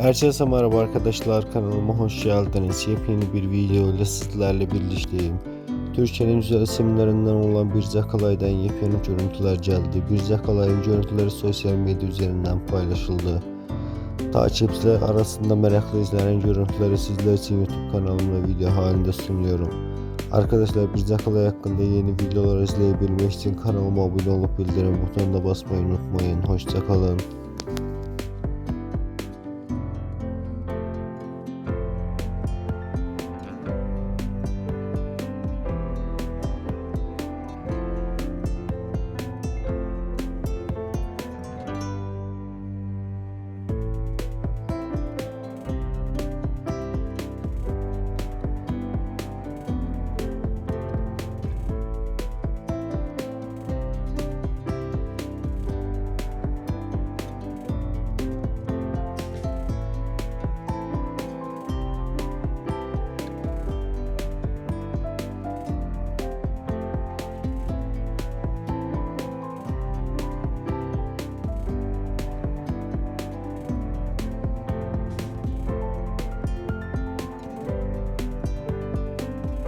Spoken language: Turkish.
Herkese merhaba arkadaşlar kanalıma hoş geldiniz. Yepyeni bir video ile sizlerle birlikteyim. Türkiye'nin güzel isimlerinden olan Birce Kalay'dan yepyeni görüntüler geldi. Birce Kalay'ın görüntüleri sosyal medya üzerinden paylaşıldı. Takipçiler arasında meraklı izlenen görüntüleri sizler için YouTube kanalımda video halinde sunuyorum. Arkadaşlar bir Kalay hakkında yeni videolar izleyebilmek için kanalıma abone olup bildirim butonuna basmayı unutmayın. Hoşçakalın.